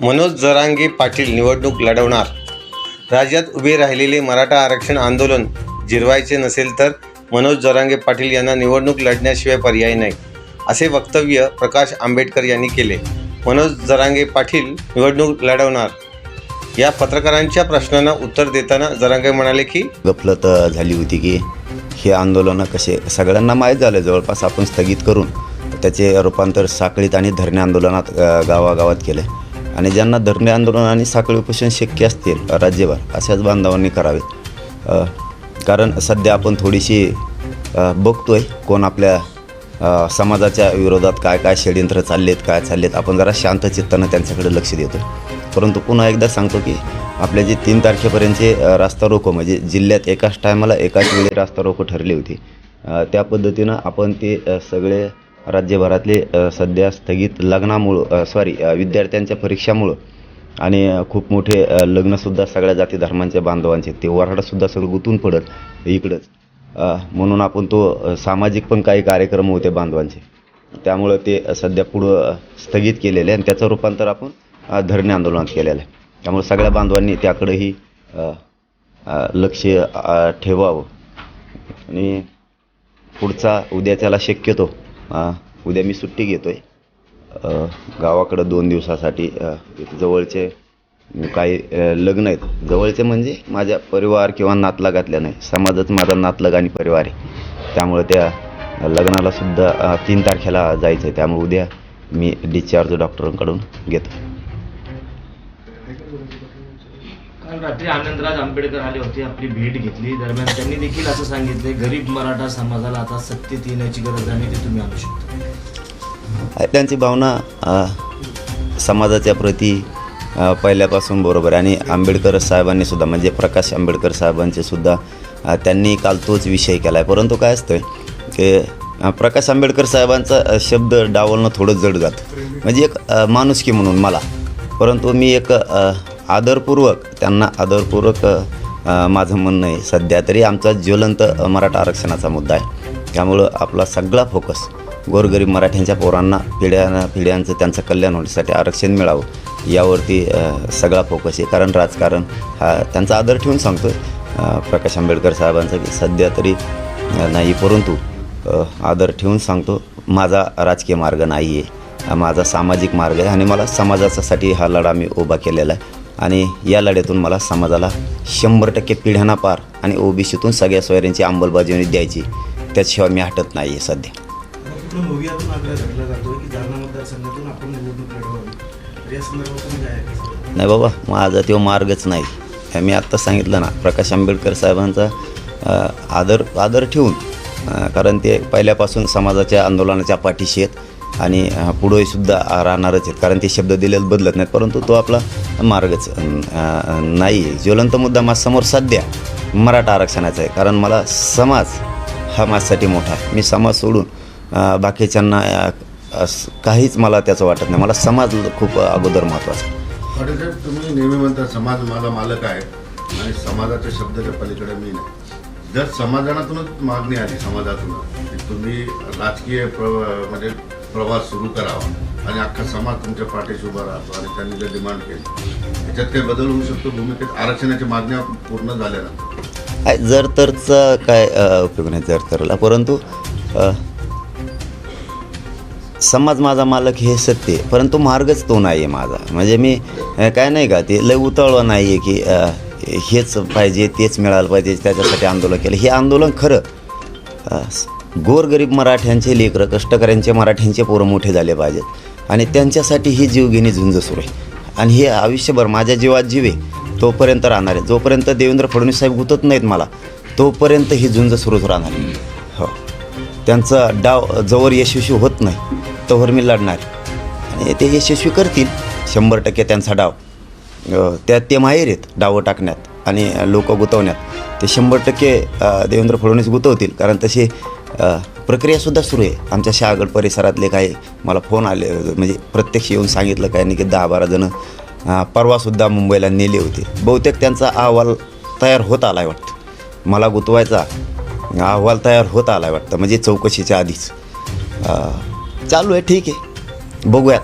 मनोज जरांगे पाटील निवडणूक लढवणार. राज्यात उभे राहिलेले मराठा आरक्षण आंदोलन जिरवायचे नसेल तर मनोज जरांगे पाटील यांना निवडणूक लढण्याशिवाय पर्याय नाही असे वक्तव्य प्रकाश आंबेडकर यांनी केले. मनोज जरांगे पाटील निवडणूक लढवणार. या पत्रकारांच्या प्रश्नांना उत्तर देताना जरांगे म्हणाले की गफलत झाली होती की हे आंदोलनं कसे सगळ्यांना माहीत झालं जवळपास आपण स्थगित करून त्याचे रूपांतर साखळीत आणि धरणे आंदोलनात गावागावात केलं. आणि ज्यांना धरणे आंदोलन आणि साखळी उपोषण शक्य असतील राज्यभर अशाच बांधवांनी करावेत. कारण सध्या आपण थोडीशी बघतो बघतोय कोण आपल्या समाजाच्या विरोधात काय काय षडयंत्र चाललेत काय चाललेत. आपण जरा शांत चित्तानं त्यांच्याकडे लक्ष देतो परंतु पुन्हा एकदा सांगतो की आपले जे तीन तारखेपर्यंतचे रास्ता रोको म्हणजे जिल्ह्यात एकाच टायमाला एकाच वेळी रास्ता रोको ठरली होती. त्या पद्धतीनं आपण ते सगळे राज्यभरातले सध्या स्थगित लग्नामुळं सॉरी विद्यार्थ्यांच्या परीक्षामुळं आणि खूप मोठे लग्नसुद्धा सगळ्या जाती धर्मांच्या बांधवांचे ते वऱ्हाडसुद्धा सगळं गुंतून पडत इकडंच. म्हणून आपण तो सामाजिक पण काही कार्यक्रम होते बांधवांचे. त्यामुळं ते सध्या पुढं स्थगित केलेले आहे आणि त्याचं रूपांतर आपण धरणे आंदोलनात केलेलं आहे. त्यामुळे सगळ्या बांधवांनी त्याकडेही लक्ष ठेवावं. आणि पुढचा उद्याच्याला शक्यतो उद्या मी सुट्टी घेतो आहे गावाकडं दोन दिवसासाठी जवळचे काही लग्न आहेत. जवळचे म्हणजे माझ्या परिवार किंवा नातलगातल्या नाही समाजच माझा नातलग आणि परिवार आहे. त्यामुळे त्या लग्नाला सुद्धा तीन तारखेला जायचं आहे त्यामुळे उद्या मी डिस्चार्ज डॉक्टरांकडून घेतो. काल रात्री आनंदराज आंबेडकर आले होते आपली भेट घेतली. दरम्यान त्यांनी देखील असं सांगितले गरीब मराठा समाजाला आता सत्तेत येण्याची गरज आहे ते तुम्ही आणू शकता. त्यांची भावना समाजाच्या प्रती पहिल्यापासून बरोबर आहे. आणि आंबेडकर साहेबांनी सुद्धा म्हणजे प्रकाश आंबेडकर साहेबांचे सुद्धा त्यांनी काल तोच विषय केला आहे परंतु काय असतं की प्रकाश आंबेडकर साहेबांचा शब्द डावलणं थोडं जड जातं. म्हणजे एक माणुसकी म्हणून मला. परंतु मी एक आदरपूर्वक त्यांना आदरपूर्वक माझं म्हणणं आहे सध्या तरी आमचा ज्वलंत मराठा आरक्षणाचा मुद्दा आहे. त्यामुळं आपला सगळा फोकस गोरगरीब मराठ्यांच्या पोरांना पिढ्या पिढ्यांचं त्यांचं कल्याण होण्यासाठी आरक्षण मिळावं यावरती सगळा फोकस आहे. कारण राजकारण हा त्यांचा आदर ठेवून सांगतो आहे प्रकाश आंबेडकर साहेबांचा की सध्या तरी नाही परंतु आदर ठेवून सांगतो माझा राजकीय मार्ग नाही आहे माझा सामाजिक मार्ग आहे आणि मला समाजासाठी हा लढा मी उभा केलेला आहे. आणि या लढ्यातून मला समाजाला शंभर टक्के पिढ्यांना पार आणि ओबीसीतून सगळ्या सोयऱ्यांची अंमलबजावणी द्यायची. त्याशिवाय मी हटत नाही आहे सध्या? नाही बाबा माझा तो मार्गच नाही. मी आत्ता सांगितलं ना प्रकाश आंबेडकर साहेबांचा आदर आदर ठेवून कारण ते पहिल्यापासून समाजाच्या आंदोलनाच्या पाठीशी आहेत. आणि पुढेसुद्धा राहणारच आहेत. कारण ते शब्द दिलेले बदलत नाहीत. परंतु तो आपला मार्गच नाही ज्वलंत मुद्दा माझ्यासमोर सध्या मराठा आरक्षणाचा आहे. कारण मला समाज हा माझ्यासाठी मोठा आहे. मी समाज सोडून बाकीच्यांना काहीच मला त्याचं वाटत नाही. मला समाज खूप अगोदर महत्त्वाचा आहे. साहेब तुम्ही नेहमी म्हणता समाज माझा मालक आहे. आणि समाजाच्या शब्दाच्या पलीकडे मी नाही. जर समाजातूनच मागणी आली समाजातून तुम्ही राजकीय म्हणजे प्रवास सुरू करावा आणि अख्खा समाज तुमच्या पाठीशी उभा राहतो आणि त्यांनी जर डिमांड केली त्याच्यात काही बदल होऊ शकतो? भूमिकेत आरक्षणाच्या मागण्या पूर्ण झाल्या ना? जर तरचा काय उपयोग नाही जर तरला. परंतु समाज माझा मालक हे सत्य परंतु मार्गच तो नाही आहे माझा. म्हणजे मी काय नाही का ते लय उतळवा नाही आहे की हेच पाहिजे तेच मिळालं पाहिजे त्याच्यासाठी आंदोलन केलं. हे आंदोलन खरं गोरगरीब मराठ्यांचे लेकरं कष्टकऱ्यांचे मराठ्यांचे पोरं मोठे झाले पाहिजेत. आणि त्यांच्यासाठी ही जीवघेणी झुंज सुरू आहे. आणि हे आयुष्यभर माझ्या जीवात जीवे तोपर्यंत राहणार आहे. जोपर्यंत देवेंद्र फडणवीस साहेब गुतत नाहीत मला तोपर्यंत ही झुंज सुरूच राहणार आहे. हो. त्यांचा डाव जवळ यशस्वी होत नाही तोवर मी लढणार आणि ते यशस्वी करतील. शंभर टक्के त्यांचा डाव त्यात ते माहेर आहेत डावं टाकण्यात आणि लोक गुतवण्यात. ते शंभर टक्के देवेंद्र फडणवीस गुतवतील कारण तसे प्रक्रियासुद्धा सुरू आहे. आमच्या शहागड परिसरातले काही मला फोन आले म्हणजे प्रत्यक्ष येऊन सांगितलं काय नाही की दहा बारा जणं परवासुद्धा मुंबईला नेले होते. बहुतेक त्यांचा अहवाल तयार होत आला आहे वाटतं. मला गुतवायचा अहवाल तयार होत आला आहे वाटतं म्हणजे चौकशीच्या आधीच. चालू आहे ठीक आहे. बघूयात.